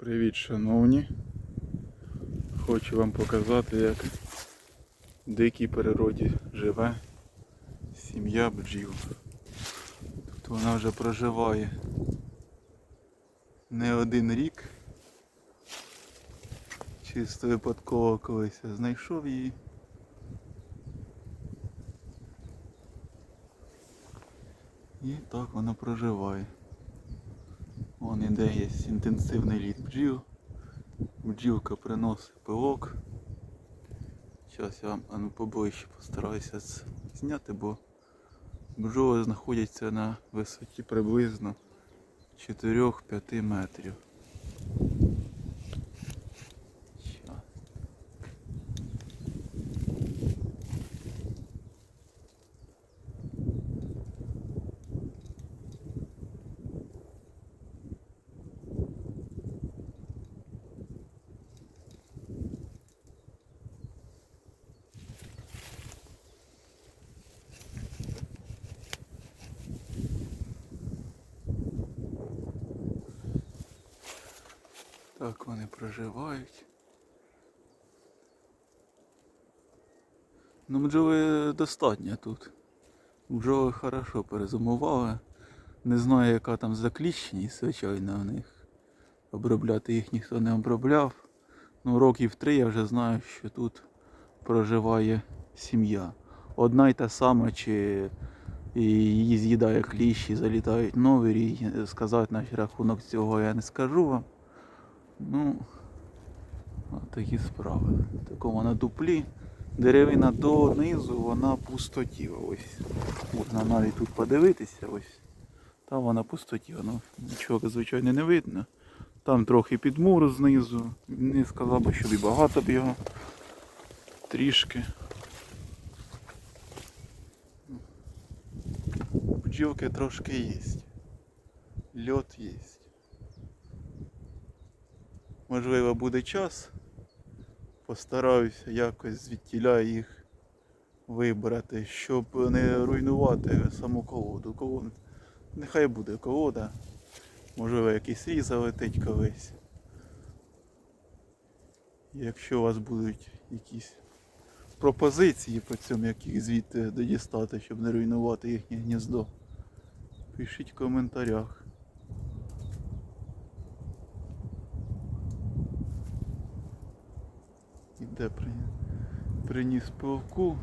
Привіт, шановні. Хочу вам показати, як в дикій природі живе сім'я бджіл. Тут вона вже проживає не один рік. Чисто випадково колись я знайшов її. І так вона проживає. Вон іде є інтенсивний лід бджіл. Бджілка приносить пилок. Зараз я вам поближче постараюся зняти, бо бджоли знаходяться на висоті приблизно 4-5 метрів. Так вони проживають. Ну, бджоли достатньо тут. Бджоли хорошо перезимували. Не знаю, яка там закліщеність, звичайно, в них. Обробляти їх ніхто не обробляв. Ну, років три я вже знаю, що тут проживає сім'я. Одна й та сама, чи її з'їдає кліщі, залітають нові, сказати на рахунок цього я не скажу вам. Ну, такі справи. Такому на дуплі. Деревина донизу, вона пустотіла. Ось. Можна навіть тут подивитися. Ось. Там вона пустотіла. Ну, нічого, звичайно, не видно. Там трохи підмур знизу. Не сказав би, щоб і багато б його. Трішки. Бджілки трошки є. Льот є. Можливо, буде час. Постараюся якось звідтіля їх вибрати, щоб не руйнувати саму колоду. Колода. Нехай буде колода. Можливо, якийсь різ залетить колись. Якщо у вас будуть якісь пропозиції по цьому, як їх звідти дістати, щоб не руйнувати їхнє гніздо, пишіть в коментарях. Іде при... приніс пилку.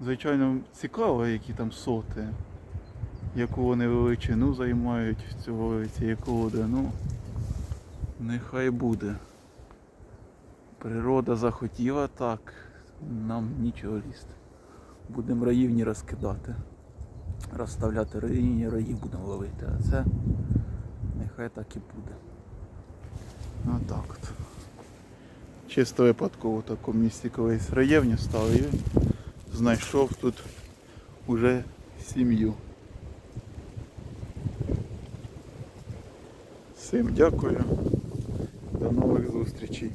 Звичайно, цікаво, які там соти, яку вони величину займають в цього цієї колоди. Ну, нехай буде. Природа захотіла так, нам нічого лізти. Будемо раївні розкидати. Розставляти раївні, раїв будемо ловити, а це нехай так і буде. Отак от. Чисто випадково в такому місці став і знайшов тут уже сім'ю. Всім дякую. До нових зустрічей.